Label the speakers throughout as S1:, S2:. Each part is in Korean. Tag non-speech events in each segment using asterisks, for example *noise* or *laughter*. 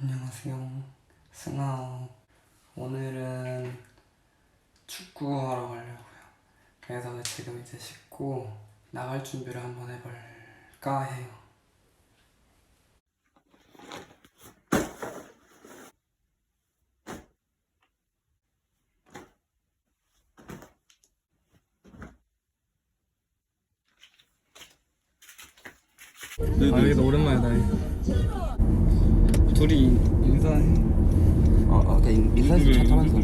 S1: 안녕하세요. 승아. 오늘은 축구하러 가려고요. 그래서 지금 이제 씻고 나갈 준비를 한번 해볼까 해요. 아, 여기도 오랜만이다. 둘이 인사해.
S2: 아, 아, 나 인- 인사해서 차 타면서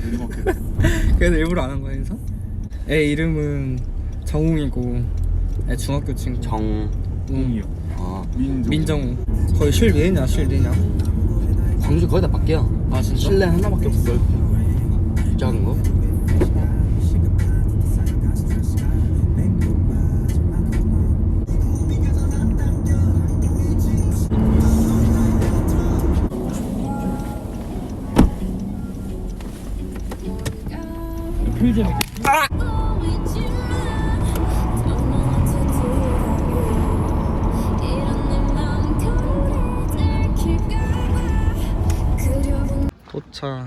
S2: *laughs*
S1: 그래서 일부러 안 한 거야 인사? 애 이름은 정웅이고 애 중학교 친구
S2: 정웅이요. 아,
S1: 민정우 거의 쉴리냐 쉴리냐
S2: 광주 거의 다 밖이야.
S1: 아 진짜?
S2: 실내 하나밖에 걸. 작은 거?
S1: 도착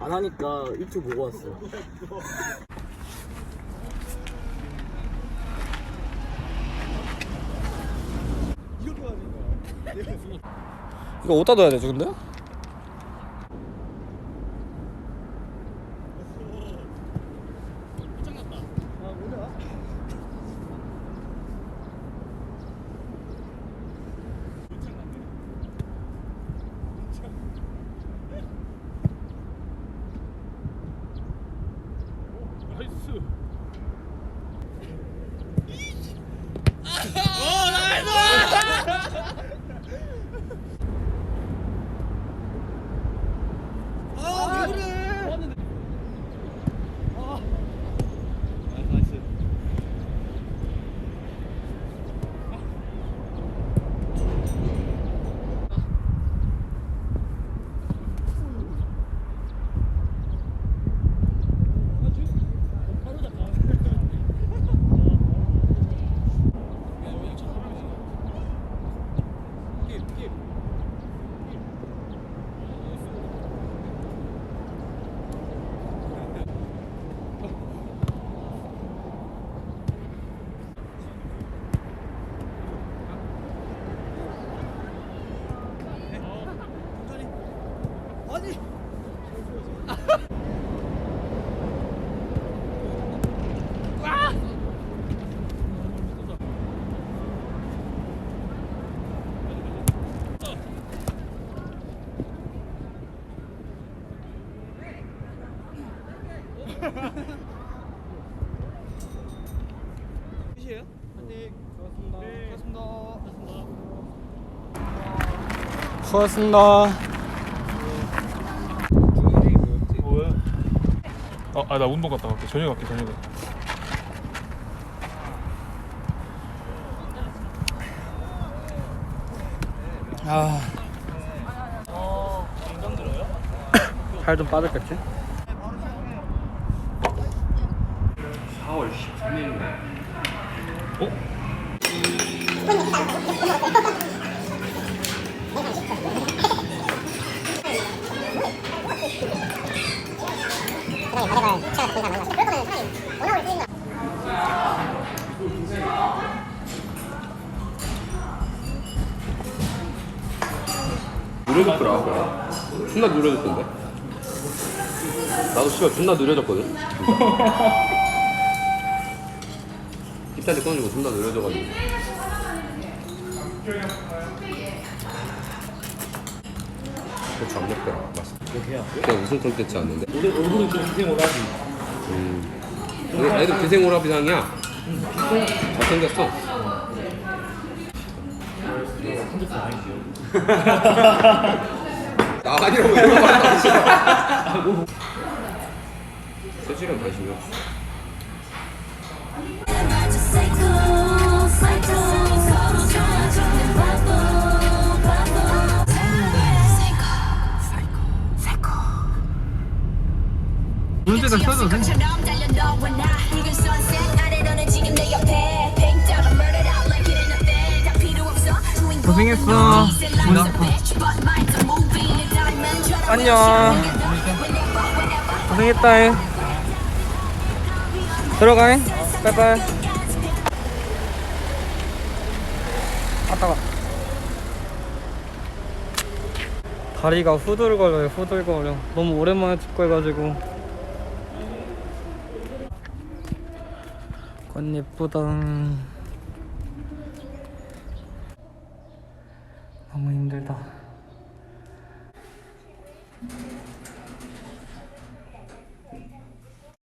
S2: 안 하니까 유튜브 보고 왔어.
S1: 이거 어디다 둬야 되죠 근데? 수고하셨습니다
S3: 뭐야? 어, 아, 나 운동 갔다 갈게. 저녁 갈게, 저녁에.
S1: 아. *coughs* 살 좀 빠졌겠지?
S2: 4월 13일 *laughs* 느려졌더라, 그래. 존나 느려졌던데. 나도 씨발 존나 느려졌거든. 입단지 끊어주고 존나 느려져가지고. 그렇지 안 먹더라. 맛있어. 그냥 우승 콘텐츠 왔는데.
S3: 오늘, 오늘은 좀 인생 오라지.
S2: 음. 근데 애들 기생오라비상이야. 잘생겼어.
S3: 한적도 아니지요.
S2: 나 아니라고 이런 말 하지. 3시간 반씩이야.
S1: 문제가 고생했어. 안녕. 고생했다. 잉. 들어가. 잉. 빠이빠이. 아따가. 다리가 후들거려요, 후들거려. 너무 오랜만에 축구 해가지고. 꽃 예쁘다.